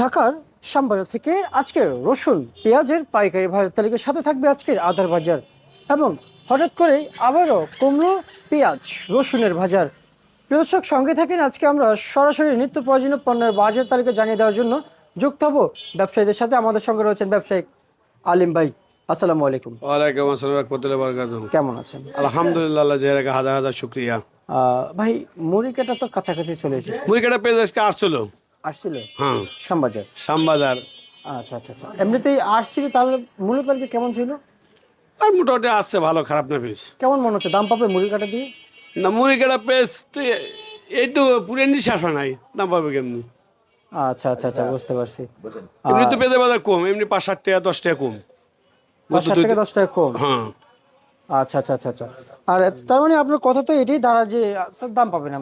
ঢাকার শ্যামবাজার থেকে আজকের রসুন পেঁয়াজের পাইকারি বাজার তালিকার সাথে থাকবে আজকের আদার বাজার। এবং হঠাৎ করে আবারও কুমড়ো পেঁয়াজ রসুনের বাজার। প্রিয় দর্শক সঙ্গে থাকেন আজকে আমরা সরাসরি নিত্য প্রয়োজনীয় পণ্যের বাজার তালিকা জানিয়ে দেওয়ার জন্য যুক্ত হব ব্যবসায়ীদের সাথে। আমাদের সঙ্গে রয়েছেন ব্যবসায়িক আলিম ভাই। আসসালামু আলাইকুম। ওয়ালাইকুম আসসালাম রহমতুল্লাহ কেমন আছেন? আলহামদুলিল্লাহ আল্লাহ জেরাকে হাজার হাজার শুক্রিয়া। ভাই মুড়িকাটা তো কাছাকাছি চলে এসেছে। মুড়িকাটা পেজ আজকে আসছিল আসছিল? হ্যাঁ। শ্যামবাজার? শ্যামবাজার। আচ্ছা আচ্ছা আচ্ছা। এমনিতেই আসছিল তাহলে মূল্য তালিকা কেমন ছিল? আর মোটামুটি আসছে ভালো খারাপ না পেজ কেমন মনে হচ্ছে? দাম পাবে মুড়ি কাটা দিয়ে? না মুড়িকাটা পেজ তো এ- এই তো পুরেনি শেষ হয় নাই। দাম পাবে কেমনি? আচ্ছা আচ্ছা আচ্ছা বুঝতে পারছি। এমনি তো পেঁয়াজের বাজার কম এমনি পাঁচ ষাট টাকা দশ টাকা কম। পাঁচ ষাট থেকে দশ টাকা কম? হ্যাঁ। আচ্ছা আচ্ছা আচ্ছা আচ্ছা। আর তার মানে আপনার কথা তো এটাই দাঁড়া যে দাম পাবে না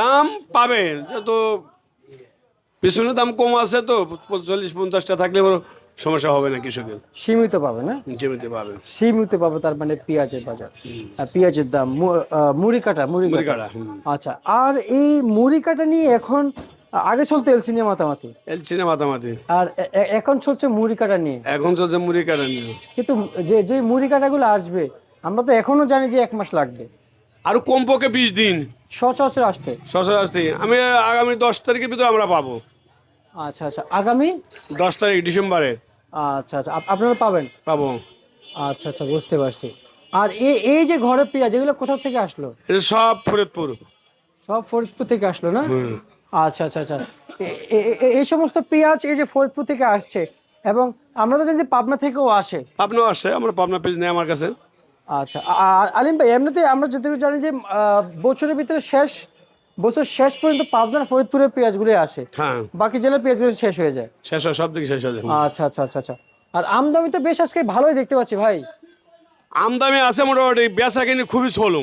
দাম পাবে যত পিছনে দাম কম আছে তো চল্লিশ পঞ্চাশটা থাকলে সমস্যা হবে না কৃষকের। সীমিত পাবে না? জমিতে পাবে। সীমিত পাবে তার মানে পেঁয়াজের বাজার। আর পেঁয়াজের দাম মুড়ি কাটা মুড়ি কাটা। আচ্ছা আর এই মুড়ি কাটা নিয়ে এখন আগে চলতে এলসি নিয়ে মাতামাতি এলছি না মাতামাতি আর এখন চলছে মুড়ি কাটা নিয়ে? এখন চলছে মুড়ি কাটা নিয়ে। কিন্তু যে যে মুড়ি কাটাগুলো আসবে আমরা তো এখনও জানি যে এক মাস লাগবে। আরও কমপক্ষে বিশ দিন। সচরাচর আসতে। সরকার আসতে। আমি আগামী দশ তারিখের ভিতরে আমরা পাবো। আচ্ছা আচ্ছা। আগামী? দশ তারিখ ডিসেম্বরে। আচ্ছা আচ্ছা। আপ- আপনারা পাবেন? পাবো। আচ্ছা আচ্ছা বুঝতে পারছি। আর এই এই যে ঘরে পেঁয়াজ এগুলো কোথা থেকে আসলো? এটা সব ফরিদপুর। সব ফরিদপুর থেকে আসলো না? আচ্ছা আচ্ছা আচ্ছা। এই সমস্ত পেঁয়াজ এই যে ফরিদপুর থেকে আসছে এবং আমরা তো জানি পাবনা থেকেও আসে। পাবনাও আসে আমরা পাবনা পেজ নেই আমার কাছে। আচ্ছা। আলিম ভাই এমনিতে আমরা যতটুকু জানি যে বছরের ভিতরে শেষ বছর শেষ পর্যন্ত পাবনার ফরিদপুরের পেঁয়াজগুলো আসে। হ্যাঁ। বাকি জেলার পেঁয়াজগুলো শেষ হয়ে যায়। শেষ হয় সব দিকে শেষ হয়ে যায়। আচ্ছা আচ্ছা আচ্ছা আচ্ছা। আর আমদামি তো বেশ আজকে ভালোই দেখতে পাচ্ছি ভাই। আমদামি আছে মোটামুটি বেচা কিনি খুবই ছোলো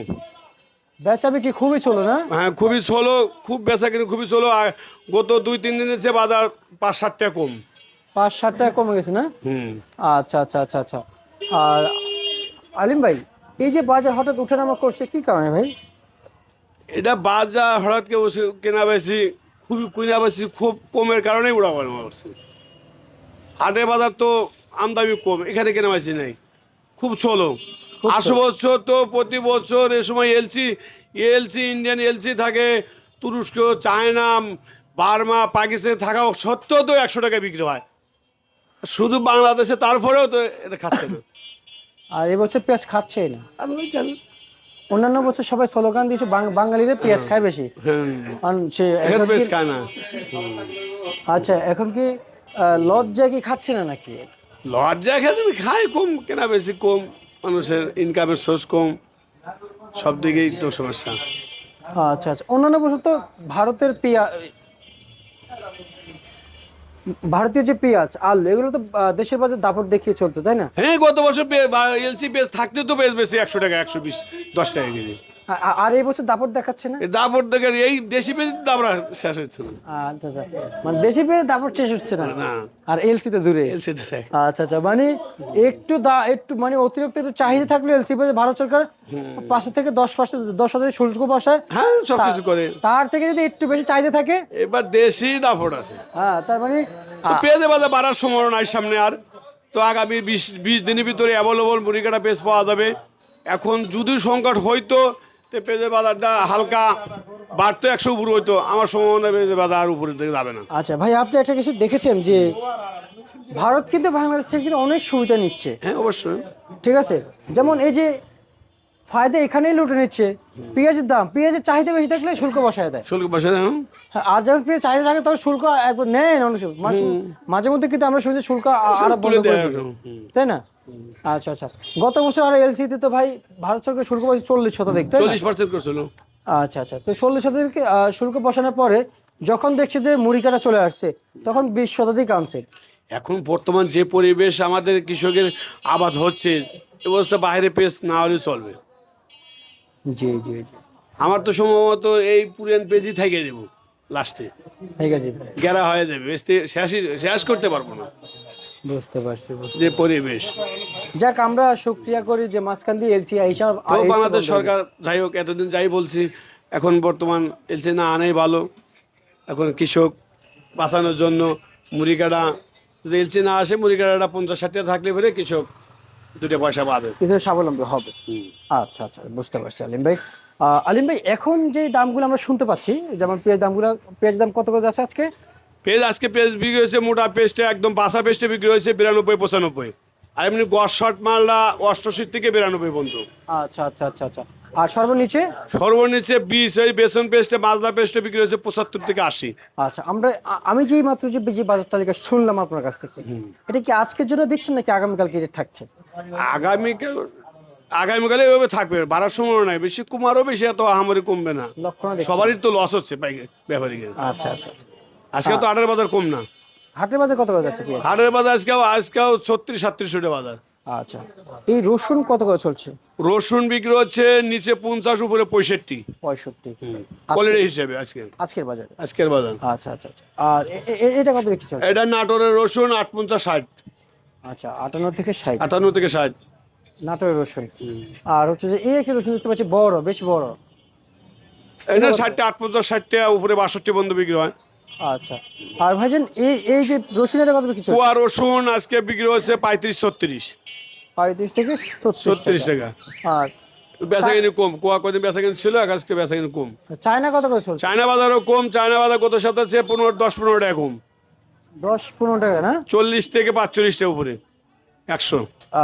বেচাবে কি খুবই চলো না? হ্যাঁ খুবই ছোলো খুব বেচা কিনি খুবই ছোলো আর গত দুই তিন দিনের চেয়ে বাজার পাঁচ ষাট টাকা কম। পাঁচ ষাট টাকা কমে গেছে না? হুম। আচ্ছা আচ্ছা আচ্ছা আচ্ছা। আর আলিম ভাই এই যে বাজার হঠাৎ উঠানামা করছে কি কারণে ভাই? এটা বাজার হঠাৎ কেউ কেনা বেশি খুবই কিনা বেশি খুব কমের কারণেই উড়া পড়া করছে। হাটে বাজার তো আমদামি কম এখানে কেনা বেশি নেই। খুব ছোলো আশো বছর তো প্রতি বছর এ সময় এলসি এলসি ইন্ডিয়ান এলসি থাকে তুরস্ক চায়না বার্মা পাকিস্তানে থাকা সত্ত্বেও তো একশো টাকা বিক্রি হয়। শুধু বাংলাদেশে তারপরেও তো এটা খাচ্ছে না। আর এবছর পেঁয়াজ খাচ্ছেই না। আমি জানেন অন্যান্য বছর সবাই স্লোগান দিয়েছে বাঙালিরা পেঁয়াজ খায় বেশি। কারণ সে এখন বেশ খায় না। আচ্ছা এখন কি লজ্জা কি খাচ্ছে না নাকি? লজ্জা খেতে খায় কম কেনা বেশি কম মানুষের ইনকামের সোর্স কম সব দিকেই তো সমস্যা। আচ্ছা আচ্ছা। অন্যান্য বছর তো ভারতের পেঁয়াজ ভারতীয় যে পেঁয়াজ, আলু, এগুলো তো দেশের বাজার দাপট দেখিয়ে চলতো, তাই না? হ্যাঁ গত বছর এলসি পেঁয়াজ থাকতে তো বেশ বেশি, একশো টাকা, একশো বিশ, দশ টাকা কেজি। আর এই বছর দাপট দেখাচ্ছে না? দাপট দেখে এই দেশি পেজ দামরা শেষ হচ্ছে না। আচ্ছা আচ্ছা। মানে দেশি পেঁয়াজ দাপট শেষ হচ্ছে না? আর এলসি তো দূরে? এলসি তো আচ্ছা আচ্ছা। মানে একটু দা একটু মানে অতিরিক্ত একটু চাহিদা থাকলে এলসি পেঁয়াজ ভারত সরকার পাঁচশো থেকে দশ পার্সেন্ট দশ হাজার শুল্ক বসায়। হ্যাঁ সব কিছু করে। তার থেকে যদি একটু বেশি চাহিদা থাকে? এবার দেশি দাপট আছে। হ্যাঁ তার মানে তো পেঁয়াজের বাজার বাড়ার সময় নাই সামনে আর। তো আগামী বিশ বিশ দিনের ভিতরে অ্যাভেলেবল মুড়িকাটা পেঁয়াজ পাওয়া যাবে। এখন যদি সংকট হইতো তো পেঁয়াজের বাজারটা হালকা বাড়তো একশো উপর হইতো। আমার সময় মনে হয় পেঁয়াজের বাজার উপরের দিকে যাবে না। আচ্ছা ভাই আপনি একটা কিছু দেখেছেন যে ভারত কিন্তু বাংলাদেশ থেকে কিন্তু অনেক সুবিধা নিচ্ছে? হ্যাঁ অবশ্যই। ঠিক আছে? যেমন এই যে ফায়দা এখানেই লুটে নিচ্ছে। পেঁয়াজের দাম পেঁয়াজের চাহিদা বেশি থাকলে শুল্ক বসায় দেয়। শুল্ক পয়সা দেন হ্যাঁ, আর যখন পেঁয়াজ চাহিদা থাকে তখন শুল্ক একবার নেয় না অনেক মাঝে- মধ্যে কিন্তু আমরা শুনছি শুল্ক আরও দেয় দিবে। তাই না? আচ্ছা আচ্ছা। গত বছর আর এলসিতে তো ভাই ভারত সরকার শুল্ক বসে চল্লিশ শতাধিক? চল্লিশ পার্সেন্ট করছিল। আচ্ছা আচ্ছা। তো চল্লিশ শতাধিক শুল্ক বসানোর পরে যখন দেখছে যে মুড়ি কাটা চলে আসছে তখন বিশ শতাধিক আনছে। এখন বর্তমান যে পরিবেশ আমাদের কৃষকের আবাদ হচ্ছে এ অবস্থা বাইরে পেস না হলে চলবে। জি জি জি। আমার তো সম্ভবত এই পুরান পেজই থেকে দেবো লাস্টে। ঠিক আছে গেরা হয়ে যাবে শেষই শেষ করতে পারব না। বুঝতে পারছি যে পরিবেশ। যাক আমরা শুক্রিয়া করি যে মাঝখান দিয়ে এলসি এইসব তো বাংলাদেশ সরকার যাই হোক এতদিন যাই বলছি এখন বর্তমান এলসি না আনাই ভালো। এখন কৃষক বাঁচানোর জন্য মুড়ি কাটা যদি এলচি না আসে মুড়ি কাটাটা পঞ্চাশ ষাট টাকা থাকলে পরে কৃষক দুটো পয়সা পাবে। কিছু স্বাবলম্বী হবে। আচ্ছা আচ্ছা বুঝতে পারছি আলিম ভাই। আলিম ভাই এখন যে দামগুলো আমরা শুনতে পাচ্ছি যেমন পেঁয়াজ দামগুলো পেঁয়াজ দাম কত করে যাচ্ছে আজকে? পেঁয়াজ আজকে পেঁয়াজ বিক্রি হয়েছে মোটা পেস্টে একদম বাসা পেস্টে বিক্রি হয়েছে বিরানব্বই পঁচানব্বই। আর এমনি গড় শর্ট মালটা অষ্টআশি থেকে বিরানব্বই পর্যন্ত। আচ্ছা আচ্ছা আচ্ছা আচ্ছা। আর সর্বনিচে? সর্বনিচে বিশ এই বেসন পেস্টে মাজলা পেস্টে বিক্রি হয়েছে পঁচাত্তর থেকে আশি। আচ্ছা আমরা আমি যেই মাত্র যে যে বাজার তালিকা শুনলাম আপনার কাছ থেকে এটা কি আজকের জন্য দিচ্ছেন নাকি আগামীকালকে এটা থাকছে? আগামীকাল আগামীকালে এভাবে থাকবে বাড়ার সময় নাই। বেশি কুমারও বেশি এত আহামরি কমবে না। সবারই তো লস হচ্ছে পাইকে আচ্ছা আচ্ছা আচ্ছা। আজকে তো আটের বাজার কম না। হাটের বাজার কত বাজার পেঁয়াজ? হাটের বাজার আজকেও আজকেও ছত্রিশ সাতত্রিশ বাজার। আচ্ছা। এই রসুন কত করে চলছে? রসুন বিক্রি হচ্ছে নিচে পঞ্চাশ উপরে পঁয়ষট্টি। পঁয়ষট্টি। কোয়ালিটি হিসেবে আজকে আজকের বাজারে। আজকের বাজার। আচ্ছা আচ্ছা আচ্ছা। আর এটা কত বিক্রি চলছে? এটা নাটোরের রসুন আট পঞ্চাশ ষাট। আচ্ছা আটান্ন থেকে ষাট। আটান্ন থেকে ষাট। নাটোরের রসুন। আর হচ্ছে যে এই একটা রসুন দেখতে পাচ্ছি বড় বেশ বড়। এটা ষাটটা আট পঞ্চাশ ষাটটা উপরে বাষট্টি বন্ধ বিক্রি হয়। আচ্ছা। আর ভাইজান এই এই যে রসুন এটা কত বিক্রি চলছে কুয়া রসুন আজকে বিক্রি হচ্ছে পঁয়ত্রিশ ছত্রিশ। পঁয়ত্রিশ থেকে ছত্রিশ টাকা। আর বেচা কিনি কম কুয়া কদিন বেচা কিনি ছিল আজকে বেচা কিনি কম। চায়না কত করে চলছে? চায়না বাজারও কম চায়না বাজার গত সপ্তাহে পনেরো দশ পনেরো টাকা কম। দশ পনেরো টাকা না? চল্লিশ থেকে পাঁচচল্লিশ টাকা উপরে একশো।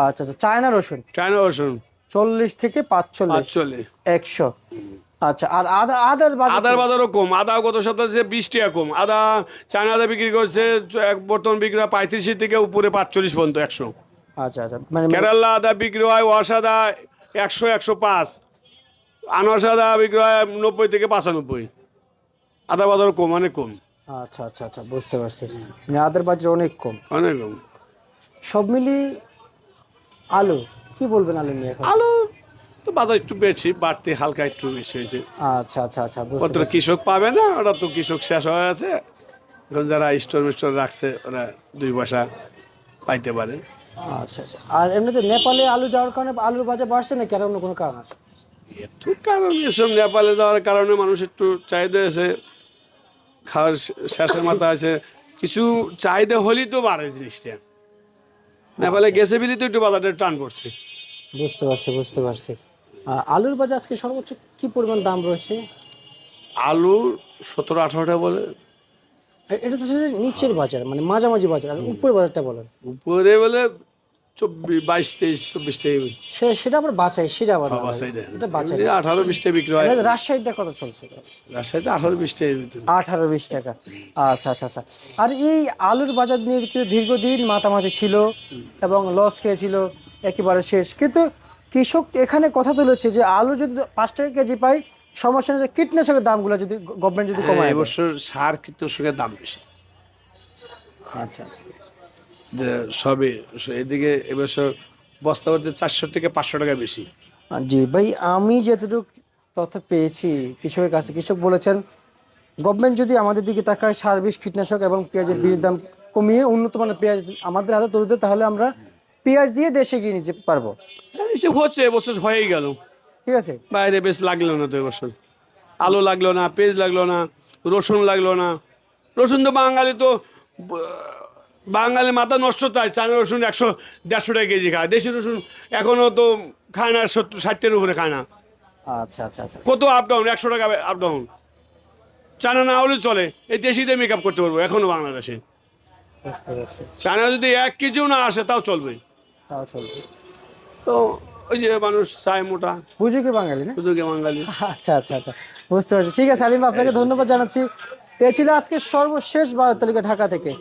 আচ্ছা আচ্ছা চায়না রসুন। চায়না রসুন। চল্লিশ থেকে পাঁচচল্লিশ। একশো। আচ্ছা আর আদা আদার বাজার আদার বাজারও কম। আদা গত সপ্তাহে বিশ টাকা কম। আদা চায়না আদা বিক্রি করছে এক বর্তমান বিক্রি হয় পঁয়ত্রিশ থেকে উপরে পাঁচচল্লিশ পর্যন্ত একশো। আচ্ছা আচ্ছা মানে কেরালা আদা বিক্রি হয় ওয়াশ আদা একশো একশো পাঁচ। আদা বিক্রি হয় নব্বই থেকে পঁচানব্বই। আদা বাজারও কম অনেক কম। আচ্ছা আচ্ছা আচ্ছা বুঝতে পারছি। মানে আদার বাজার অনেক কম। অনেক কম। সব মিলি আলু কি বলবেন আলু নিয়ে আলু তো বাজার একটু বেশি বাড়তি হালকা একটু বেশি হয়েছে। আচ্ছা আচ্ছা আচ্ছা কত কৃষক পাবে না? ওরা তো কৃষক শেষ হয়ে আছে। এখন যারা স্টোর মিস্টোর রাখছে ওরা দুই পয়সা পাইতে পারে। আচ্ছা আচ্ছা। আর এমনিতে নেপালে আলু যাওয়ার কারণে আলুর বাজার বাড়ছে নাকি? আর অন্য কোনো কারণ আছে? একটু কারণ এসব নেপালে যাওয়ার কারণে মানুষ একটু চাহিদা আছে। খাওয়ার শেষের মাথা আছে। কিছু চাহিদা হলেই তো বাড়ে জিনিসটা। নেপালে গেছে বিলি তো একটু বাজারটা টান করছে বুঝতে পারছি বুঝতে পারছি। আলুর বাজার আজকে সর্বোচ্চ কি পরিমাণ দাম রয়েছে? আলু সতেরো আঠারোটা বলে। এটা তো নিচের বাজার মানে মাঝামাঝি বাজার আর উপরের বাজারটা বলেন। উপরে বলে চব্বিশ বাইশ তেইশ চব্বিশ টাকা সে সেটা আবার বাছাই সেটা আবার ভাই। বাসাইটা এটা বাছাই। আঠারো বিশ টাকা বিক্রি হয়। রাজশাহীটা কত চলছে? রাজশাহীতে আঠারো বিশ টাকা আঠারো বিশ টাকা। আচ্ছা আচ্ছা আচ্ছা। আর এই আলুর বাজার নিয়ে কিন্তু দীর্ঘদিন মাতামাতি ছিল এবং লস খেয়েছিল একেবারে শেষ। কিন্তু কৃষক এখানে কথা তুলেছে যে আলু যদি পাঁচ টাকা কেজি পাই সমস্যা নেই কীটনাশকের দামগুলো যদি গভর্নমেন্ট যদি কমায় এবছর সার কীটনাশকের দাম বেশি। আচ্ছা আচ্ছা। যে সবে এদিকে এবছর বস্তা হচ্ছে চারশো থেকে পাঁচশো টাকা বেশি। জি ভাই আমি যতটুকু তথ্য পেয়েছি কৃষকের কাছে কৃষক বলেছেন গভর্নমেন্ট যদি আমাদের দিকে তাকায় সার বিষ কীটনাশক এবং পেঁয়াজের বীজের দাম কমিয়ে উন্নত মানের পেঁয়াজ আমাদের হাতে তুলে দেয় তাহলে আমরা পেঁয়াজ দিয়ে দেশে গিয়ে নিতে পারব। এসব হচ্ছে এবছর হয়েই গেল। ঠিক আছে? বাইরে বেশ লাগল না তো এবছর আলু লাগল না পেঁয়াজ লাগল না রসুন লাগল না। রসুন তো বাঙালি তো বাঙালি মাথা নষ্ট তাই। চায়না রসুন একশো দেড়শো টাকা কেজি খায়। দেশি রসুন এখনও তো খায় না সত্তর ষাটের উপরে খায় না। আচ্ছা আচ্ছা আচ্ছা। কত আপ ডাউন একশো টাকা আপ ডাউন চায়না না হলে চলে। এই দেশিতে মেকআপ করতে পারব এখনও বাংলাদেশে। চায়না যদি এক কেজিও না আসে তাও চলবে। তাও চলবে। তো ওই যে মানুষ চায় মোটা। বুঝুকে বাঙালি না? বুঝুকে বাঙালি। আচ্ছা আচ্ছা আচ্ছা বুঝতে পারছি। ঠিক আছে আলিম আপনাকে ধন্যবাদ জানাচ্ছি। এ ছিল আজকে সর্বশেষ বাজার তালিকা ঢাকা থেকে।